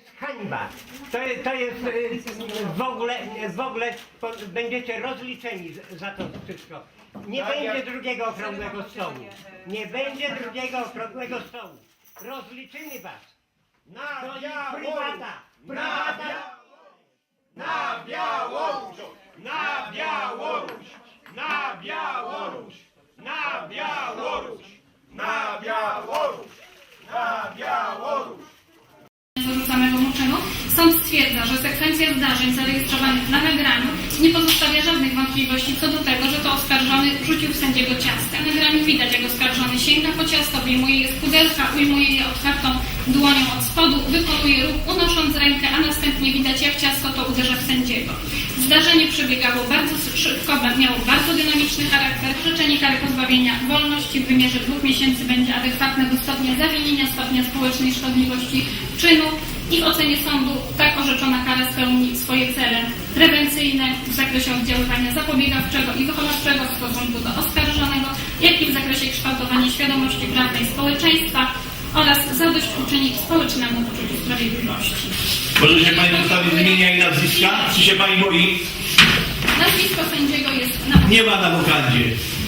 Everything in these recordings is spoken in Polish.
jest hańba. To, jest- to jest y, w ogóle, w ogóle po, będziecie rozliczeni za to wszystko. Nie będzie drugiego okrągłego stołu. Nie będzie drugiego okrągłego stołu. Rozliczymy was. Na To jest Białoruś! prywata. Na Prywata. Na Białoruś! Na Białoruś! Na Białoruś! Na Białoruś! Na Białoruś! Na Białoruś! zarzucanego mu czynu, stwierdza, że sekwencja zdarzeń zarejestrowanych na nagraniu nie pozostawia żadnych wątpliwości co do tego, że to oskarżony rzucił w sędziego ciastem. Na nagraniu widać, jak oskarżony sięga po ciasto, wyjmuje je z pudełka, ujmuje je otwartą dłonią od spodu, wykonuje ruch unosząc rękę, a następnie widać, jak ciasto to uderza w sędziego. Zdarzenie przebiegało bardzo szybko, miało bardzo dynamiczny charakter. Orzeczenie kary pozbawienia wolności w wymierze dwóch miesięcy będzie adekwatne do stopnia zawinienia, stopnia społecznej szkodliwości czynu i w ocenie sądu tak orzeczona kara spełni swoje cele prewencyjne w zakresie oddziaływania zapobiegawczego i wychowawczego w stosunku do oskarżonego, jak i w zakresie kształtowania świadomości prawnej społeczeństwa oraz zadośćuczynić społecznemu poczuciu sprawiedliwości. Może się Pani przedstawić z imienia i nazwiska? Czy się Pani boi? Sędziego jest na Nie ma na wokandzie.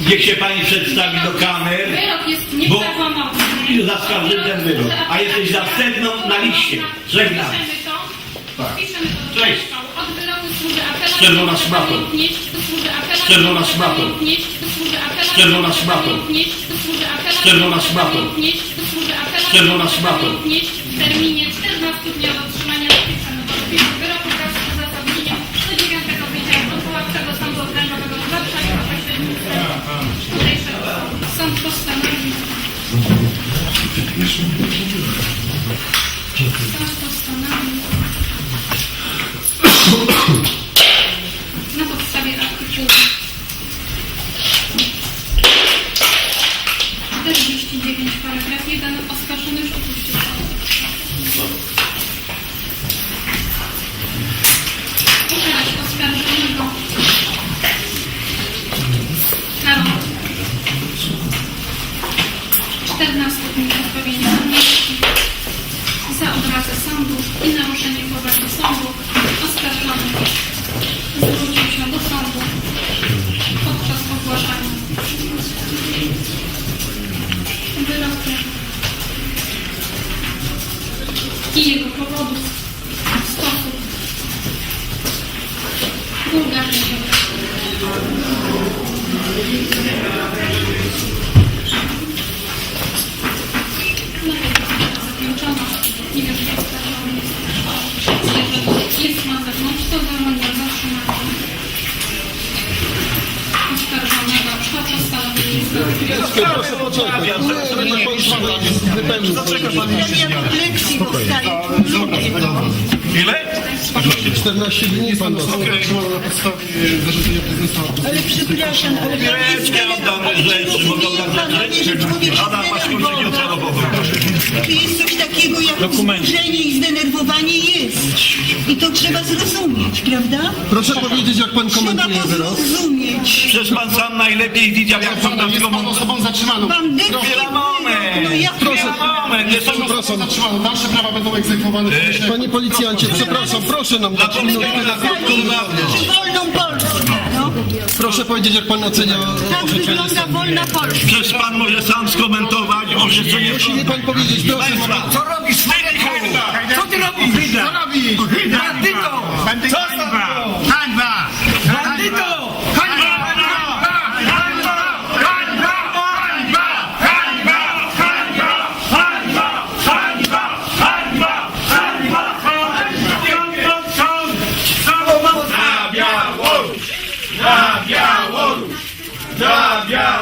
Niech się pani przedstawi do kamer. Wyrok jest niezawłamowany. Za skarżytem wyrok. A jesteś następną na liście. Żegnam. Tak. Cześć. Od wyroku służy apelacja. Czerwona szmatą. Czerwona szmatą. Czerwona szmatą. Czerwona szmatą. Czerwona szmatą. W terminie 14 dnia otrzymania. Thank you. 14 dni pozbawienia wolności za odrazę sądu i naruszenie powagi sądu oskarżony zwrócił się do sądu podczas ogłaszania wyroku i jego powodów w sposób wulgarny. Oskarżonego, kto został ministrem? Pan nie. Ile? 14 dni pan dostał. Na podstawie zarządzenia prezesa. Ale przepraszam, ale... Nie Czy jest coś takiego jak wzburzenie i zdenerwowanie jest. I to trzeba zrozumieć, prawda? Proszę powiedzieć, jak pan komentuje Trzeba to zrozumieć. Przecież pan sam najlepiej widział, jak pan tam Jest pan osobą zatrzymaną. Pan dyktuje. Chwila, moment. No jak Proszę moment. Nie są Pan osobą zatrzymaną. Dalsze prawa będą egzekwowane. w Panie policjancie, przepraszam, proszę nam dać minutę. wolną Polskę. No. Proszę powiedzieć, jak pan ocenia Tak orzeczenie wygląda sądu. wolna Polska. Przecież Pan może sam skomentować orzeczenie Musi mi pan powiedzieć, proszę. Państwa. Yeah.